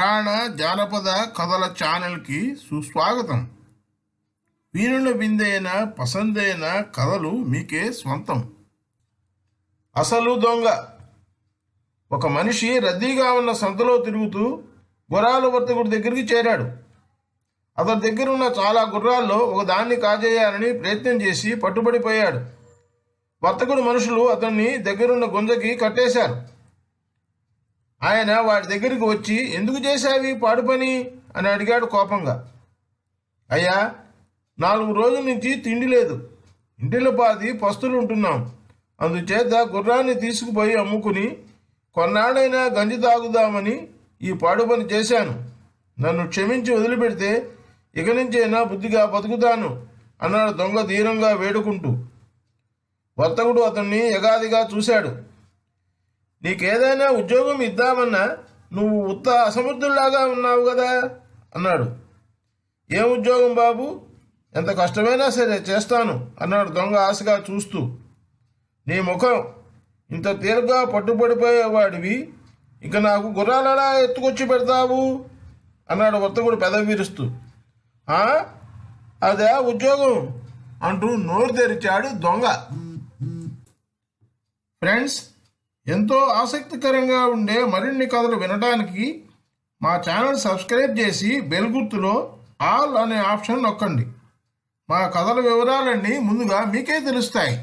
పురాణ జానపద కథల ఛానల్కి సుస్వాగతం. వీరుల విందైన పసందైన కథలు మీకే స్వంతం. అసలు దొంగ. ఒక మనిషి రద్దీగా ఉన్న సంతలో తిరుగుతూ గుర్రాల వర్తకుడి దగ్గరికి చేరాడు. అతని దగ్గర ఉన్న చాలా గుర్రాల్లో ఒక దాన్ని కాజేయాలని ప్రయత్నం చేసి పట్టుబడిపోయాడు. వర్తకుడు మనుషులు అతన్ని దగ్గరున్న గుంజకి కట్టేశారు. ఆయన వాడి దగ్గరికి వచ్చి ఎందుకు చేశావి పాడు పని? అని అడిగాడు కోపంగా. అయ్యా నాలుగు రోజుల నుంచి తిండి లేదు. ఇంటిలో పాది పస్తులు ఉంటున్నాం. అందుచేత గుర్రాన్ని తీసుకుపోయి అమ్ముకుని కొన్నాడైనా గంజి తాగుదామని ఈ పాడు పని చేశాను. నన్ను క్షమించి వదిలిపెడితే ఇక నుంచైనా బుద్ధిగా బతుకుతాను అన్నాడు దొంగ ధీరంగా వేడుకుంటూ. వర్తకుడు అతన్ని యగాదిగా చూశాడు. నీకేదైనా ఉద్యోగం ఇద్దామన్నా నువ్వు ఉత్త అసమర్థుల్లాగా ఉన్నావు కదా అన్నాడు. ఏం ఉద్యోగం బాబు? ఎంత కష్టమైనా సరే చేస్తాను అన్నాడు దొంగ ఆశగా చూస్తూ. నీ ముఖం ఇంత తీరుగా పట్టుబడిపోయేవాడివి ఇక నాకు గుర్రాలలా ఎత్తుకొచ్చి పెడతావు అన్నాడు వర్తకుడు పెదవి అదే ఉద్యోగం అంటూ నోరు తెరిచాడు దొంగ. ఫ్రెండ్స్ ఎంతో ఆసక్తికరంగా ఉండే మరిన్ని కథలు వినడానికి మా ఛానల్ సబ్స్క్రైబ్ చేసి బెల్ గుర్తులో ఆల్ అనే ఆప్షన్ నొక్కండి. మా కథల వివరాలన్నీ ముందుగా మీకే తెలుస్తాయి.